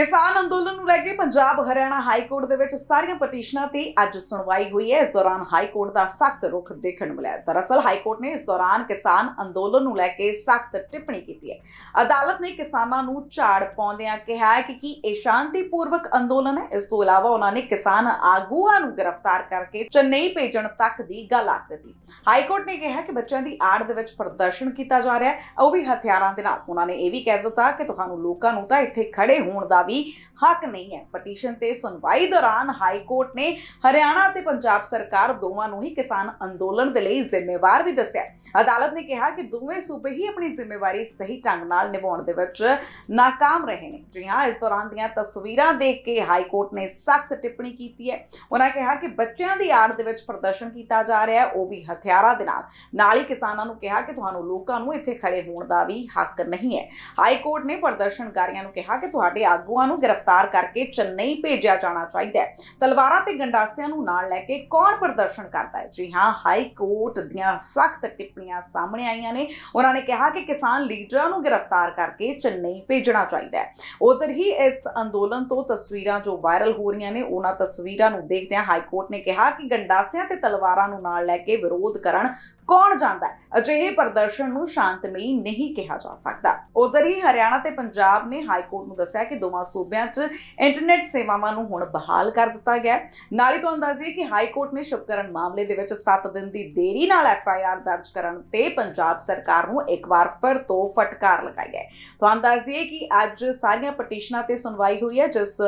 ਕਿਸਾਨ ਅੰਦੋਲਨ ਨੂੰ ਲੈ ਕੇ ਪੰਜਾਬ ਹਰਿਆਣਾ ਹਾਈ ਕੋਰਟ ਦੇ ਵਿੱਚ ਸਾਰੀਆਂ ਪਟੀਸ਼ਨਾਂ ਤੇ ਅੱਜ ਸੁਣਵਾਈ ਹੋਈ ਹੈ। ਇਸ ਦੌਰਾਨ ਹਾਈ ਕੋਰਟ ਦਾ ਸਖਤ ਰੁਖ ਦੇਖਣ ਮਿਲਿਆ ਦਰਅਸਲ ਹਾਈ ਕੋਰਟ ਨੇ ਇਸ ਦੌਰਾਨ ਕਿਸਾਨ ਅੰਦੋਲਨ ਨੂੰ ਲੈ ਕੇ ਸਖਤ ਟਿੱਪਣੀ ਕੀਤੀ ਹੈ। ਅਦਾਲਤ ਨੇ ਕਿਸਾਨਾਂ ਨੂੰ ਝਾੜ ਪਾਉਂਦਿਆਂ ਕਿਹਾ ਹੈ ਕਿ ਕੀ ਇਹ ਸ਼ਾਂਤੀਪੂਰਵਕ ਅੰਦੋਲਨ ਹੈ। ਇਸ ਤੋਂ ਇਲਾਵਾ ਉਹਨਾਂ ਨੇ ਕਿਸਾਨ ਆਗੂਆਂ ਨੂੰ ਗ੍ਰਿਫਤਾਰ ਕਰਕੇ ਚੇਨਈ ਭੇਜਣ ਤੱਕ ਦੀ ਗੱਲ ਆਖ ਦਿੱਤੀ। ਹਾਈ ਕੋਰਟ ਨੇ ਕਿਹਾ ਕਿ ਬੱਚਿਆਂ ਦੀ ਆੜ ਦੇ ਵਿੱਚ ਪ੍ਰਦਰਸ਼ਨ ਕੀਤਾ ਜਾ ਰਿਹਾ ਹੈ। ਉਹ ਵੀ ਹਥਿਆਰਾਂ ਦੇ ਨਾਲ। ਉਹਨਾਂ ਨੇ ਇਹ ਵੀ ਕਹਿ ਦਿੱਤਾ ਕਿ ਤੁਹਾਨੂੰ ਲੋਕਾਂ ਨੂੰ ਤਾਂ ਇੱਥੇ ਖੜੇ ਹੋਣ ਦਾ ਵੀ ਹੱਕ ਨਹੀਂ ਹੈ। ਪਟੀਸ਼ਨ ਤੇ ਸੁਣਵਾਈ ਦੌਰਾਨ ਹਾਈ ਕੋਰਟ ਨੇ ਹਰਿਆਣਾ ਤੇ ਪੰਜਾਬ ਸਰਕਾਰ ਦੋਵਾਂ ਨੂੰ ਹੀ ਕਿਸਾਨ ਅੰਦੋਲਨ ਦੇ ਲਈ ਜ਼ਿੰਮੇਵਾਰ ਵੀ ਦੱਸਿਆ। ਅਦਾਲਤ ਨੇ ਕਿਹਾ ਕਿ ਦੋਵੇਂ ਸੂਬੇ ਹੀ ਆਪਣੀ ਜ਼ਿੰਮੇਵਾਰੀ ਸਹੀ ਢੰਗ ਨਾਲ ਨਿਭਾਉਣ ਦੇ ਵਿੱਚ ਨਾਕਾਮ ਰਹੇ ਨੇ। ਜੀ ਹਾਂ, ਇਸ ਦੌਰਾਨ ਦੀਆਂ ਤਸਵੀਰਾਂ ਦੇਖ ਕੇ ਹਾਈ ਕੋਰਟ ਨੇ ਸਖਤ ਟਿੱਪਣੀ ਕੀਤੀ ਹੈ। ਉਹਨਾਂ ਕਿਹਾ ਕਿ ਬੱਚਿਆਂ ਦੀ ਆੜ ਦੇ ਵਿੱਚ ਪ੍ਰਦਰਸ਼ਨ ਕੀਤਾ ਜਾ ਰਿਹਾ ਹੈ, ਉਹ ਵੀ ਹਥਿਆਰਾਂ ਦੇ ਨਾਲ। ਨਾਲ ਹੀ ਕਿਸਾਨਾਂ ਨੂੰ ਕਿਹਾ ਕਿ ਤੁਹਾਨੂੰ ਲੋਕਾਂ ਨੂੰ ਇੱਥੇ ਖੜੇ ਹੋਣ ਦਾ ਵੀ ਹੱਕ ਨਹੀਂ ਹੈ। ਹਾਈ ਕੋਰਟ ਨੇ ਪ੍ਰਦਰਸ਼ਨਕਾਰੀਆਂ ਨੂੰ ਕਿਹਾ ਕਿ ਤੁਹਾਡੇ ਆਗੂ ਆਗੂਆਂ ਨੂੰ ਗ੍ਰਿਫਤਾਰ ਕਰਕੇ ਚੇਨਈ ਭੇਜਿਆ ਜਾਣਾ ਚਾਹੀਦਾ ਹੈ। ਤਲਵਾਰਾਂ ਤੇ ਗੰਡਾਸਿਆਂ ਨੂੰ ਨਾਲ ਲੈ ਕੇ ਕੌਣ ਪ੍ਰਦਰਸ਼ਨ ਕਰਦਾ ਹੈ? ਜੀ ਹਾਂ, ਹਾਈ ਕੋਰਟ ਦੀਆਂ ਸਖਤ ਟਿੱਪਣੀਆਂ ਸਾਹਮਣੇ ਆਈਆਂ ਨੇ। ਉਹਨਾਂ ਨੇ ਕਿਹਾ ਕਿ ਕਿਸਾਨ ਲੀਡਰਾਂ ਨੂੰ ਗ੍ਰਿਫਤਾਰ ਕਰਕੇ ਚੇਨਈ ਭੇਜਣਾ ਚਾਹੀਦਾ ਹੈ। ਉਧਰ ਹੀ ਇਸ ਅੰਦੋਲਨ ਤੋਂ ਤਸਵੀਰਾਂ ਜੋ ਵਾਇਰਲ ਹੋ ਰਹੀਆਂ ਨੇ, ਉਹਨਾਂ ਤਸਵੀਰਾਂ ਨੂੰ ਦੇਖਦਿਆਂ ਹਾਈ ਕੋਰਟ ਨੇ ਕਿਹਾ ਕਿ ਗੰਡਾਸਿਆਂ ਤੇ ਤਲਵਾਰਾਂ ਨੂੰ ਨਾਲ ਲੈ ਕੇ ਵਿਰੋਧ ਕਰਨ ਕੌਣ ਜਾਂਦਾ ਹੈ? ਅਜਿਹੇ ਪ੍ਰਦਰਸ਼ਨ ਨੂੰ ਸ਼ਾਂਤਮਈ ਨਹੀਂ ਕਿਹਾ ਜਾ ਸਕਦਾ। ਉਧਰ ਹੀ ਹਰਿਆਣਾ ਤੇ ਪੰਜਾਬ ਨੇ ਹਾਈ ਕੋਰਟ ਨੂੰ ਦੱਸਿਆ ਕਿ ਦੋਵਾਂ ਸੂਬਿਆਂ 'ਚ ਇੰਟਰਨੈਟ ਸੇਵਾਵਾਂ ਨੂੰ ਹੁਣ ਬਹਾਲ ਕਰ ਦਿੱਤਾ ਗਿਆ ਨਾਲ ਹੀ ਤੁਹਾਨੂੰ ਦੱਸੀਏ ਕਿ ਹਾਈ ਕੋਰਟ ਨੇ ਸ਼ੁਭਕਰਨ ਮਾਮਲੇ ਦੇ ਵਿੱਚ 7 ਦਿਨ ਦੀ ਦੇਰੀ ਨਾਲ ਐਫ ਆਈ ਆਰ ਦਰਜ ਕਰਨ ਤੇ ਪੰਜਾਬ ਸਰਕਾਰ ਨੂੰ ਇੱਕ ਵਾਰ ਫਿਰ ਤੋਂ ਫਟਕਾਰ ਲਗਾਈ ਹੈ। ਤੁਹਾਨੂੰ ਦੱਸੀਏ ਕਿ ਅੱਜ ਸਾਰੀਆਂ ਪਟੀਸ਼ਨਾਂ ਤੇ ਸੁਣਵਾਈ ਹੋਈ ਹੈ, ਜਿਸ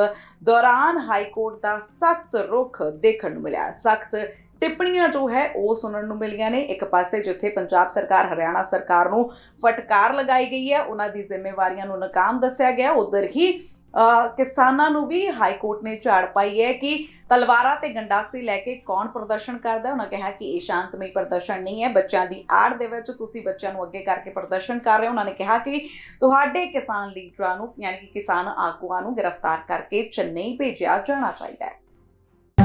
ਦੌਰਾਨ ਹਾਈ ਕੋਰਟ ਦਾ ਸਖਤ ਰੁਖ ਦੇਖਣ ਨੂੰ ਮਿਲਿਆ ਸਖਤ ਟਿੱਪਣੀਆਂ ਜੋ ਹੈ ਉਹ ਸੁਣਨ ਨੂੰ ਮਿਲੀਆਂ ਨੇ। ਇੱਕ ਪਾਸੇ ਜਿੱਥੇ ਪੰਜਾਬ ਸਰਕਾਰ, ਹਰਿਆਣਾ ਸਰਕਾਰ ਨੂੰ ਫਟਕਾਰ ਲਗਾਈ ਗਈ ਹੈ, ਉਹਨਾਂ ਦੀ ਜ਼ਿੰਮੇਵਾਰੀਆਂ ਨੂੰ ਨਾਕਾਮ ਦੱਸਿਆ ਗਿਆ। ਉਧਰ ਹੀ ਕਿਸਾਨਾਂ ਨੂੰ ਵੀ ਹਾਈ ਕੋਰਟ ਨੇ ਝਾੜ ਪਾਈ ਹੈ ਕਿ ਤਲਵਾਰਾਂ ਤੇ ਗੰਡਾਸੀ ਲੈ ਕੇ ਕੌਣ ਪ੍ਰਦਰਸ਼ਨ ਕਰਦਾ ਉਹਨਾਂ ਕਿਹਾ ਕਿ ਇਹ ਸ਼ਾਂਤਮਈ ਪ੍ਰਦਰਸ਼ਨ ਨਹੀਂ ਹੈ। ਬੱਚਿਆਂ ਦੀ ਆੜ ਦੇ ਵਿੱਚ ਤੁਸੀਂ ਬੱਚਿਆਂ ਨੂੰ ਅੱਗੇ ਕਰਕੇ ਪ੍ਰਦਰਸ਼ਨ ਕਰ ਰਹੇ ਹੋ। ਉਹਨਾਂ ਨੇ ਕਿਹਾ ਕਿ ਤੁਹਾਡੇ ਕਿਸਾਨ ਲੀਡਰਾਂ ਨੂੰ, ਯਾਨੀ ਕਿ ਕਿਸਾਨ ਆਗੂਆਂ ਨੂੰ ਗ੍ਰਿਫਤਾਰ ਕਰਕੇ ਚੇਨਈ ਭੇਜਿਆ ਜਾਣਾ ਚਾਹੀਦਾ ਹੈ।